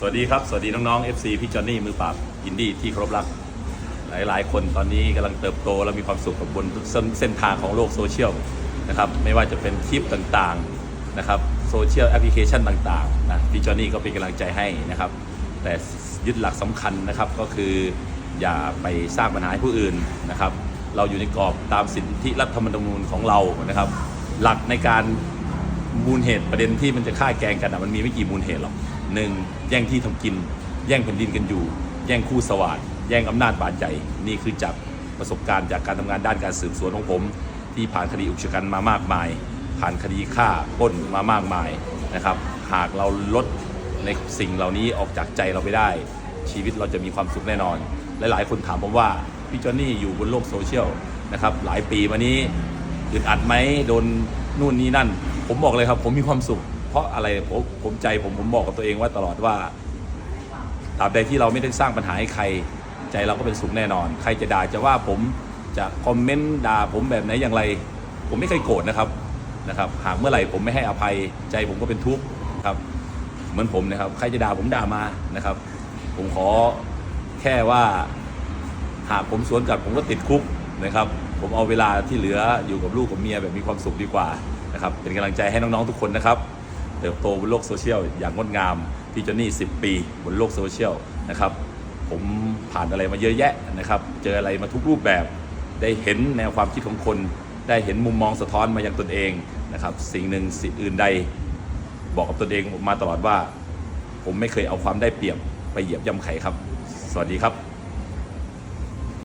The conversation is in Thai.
สวัสดีครับ สวัสดีน้องๆ FC พี่จอนนี่มือปราบอินดี้ที่เคารพรัก หลายๆ คนตอนนี้กำลังเติบโตและมีความสุขกับบนเส้นทางของโลกโซเชียลนะครับไม่ว่าจะเป็นคลิปต่างๆนะครับโซเชียลแอปพลิเคชันต่างๆนะพี่จอนนี่ก็เป็นกำลังใจให้นะครับ แต่ยึดหลักสำคัญนะครับก็คืออย่าไปสร้างปัญหาให้ผู้อื่นนะครับ เราอยู่ในกรอบตามสิทธิรัฐธรรมนูญของเรานะครับ หลักในการ มูลเหตุประเด็นที่มันจะฆ่าแกงกันอะมันมีไม่กี่มูลเหตุหรอกหนึ่งแย่งที่ทำกิน แย่งแผ่นดินกันอยู่ แย่งคู่สวัสดแย่งอำนาจบาดใจนี่คือจากประสบการณ์จากการทำงานด้านการสืบสวนของผม ที่ผ่านคดีอุกชะกันมามากมาย ผ่านคดีฆ่าป้นมามากมายนะครับ หากเราลดในสิ่งเหล่านี้ออกจากใจเราไปได้ ชีวิตเราจะมีความสุขแน่นอน หลายๆ คนถามผมว่าพี่จอนนี่อยู่บนโลกโซเชียลนะครับหลายปีมานี้อึดอัดไหมโดนนู่นนี่นั่น ผมบอกเลยครับ ผมมีความสุข เพราะอะไรผมผมใจผมผมบอกกับตัวเองว่าตลอดว่าตราบใดที่เราไม่ได้สร้างปัญหาให้ใคร ใจเราก็เป็นสุขแน่นอน ใครจะด่าจะว่าผมจะคอมเมนต์ด่าผมแบบไหนอย่างไร ผมไม่เคยโกรธนะครับนะครับ หากเมื่อไหร่ผมไม่ให้อภัยใจผมก็เป็นทุกข์ครับเหมือนผมนะครับ ใครจะด่าผมด่ามานะครับ ผมขอแค่ว่าหากผมสวนกลับผมก็ติดคุกนะครับ ผมเอาเวลาที่เหลืออยู่กับลูกกับเมียแบบมีความสุขดีกว่านะครับเป็นกำลังใจให้น้อง ๆ ทุกคนนะครับเติบโตบนโลกโซเชียลอย่างงดงามพี่จอนนี่ 10 ปีบนโลกโซเชียลนะครับผมผ่านอะไรมาเยอะแยะนะครับ เจออะไรมาทุกรูปแบบ ได้เห็นแนวความคิดของคน ได้เห็นมุมมองสะท้อนมายังตนเองนะครับ สิ่งหนึ่งสิ่งอื่นใด บอกกับตนเองมาตลอดว่า ผมไม่เคยเอาความได้เปรียบไปเหยียบย่ำใครครับ สวัสดีครับ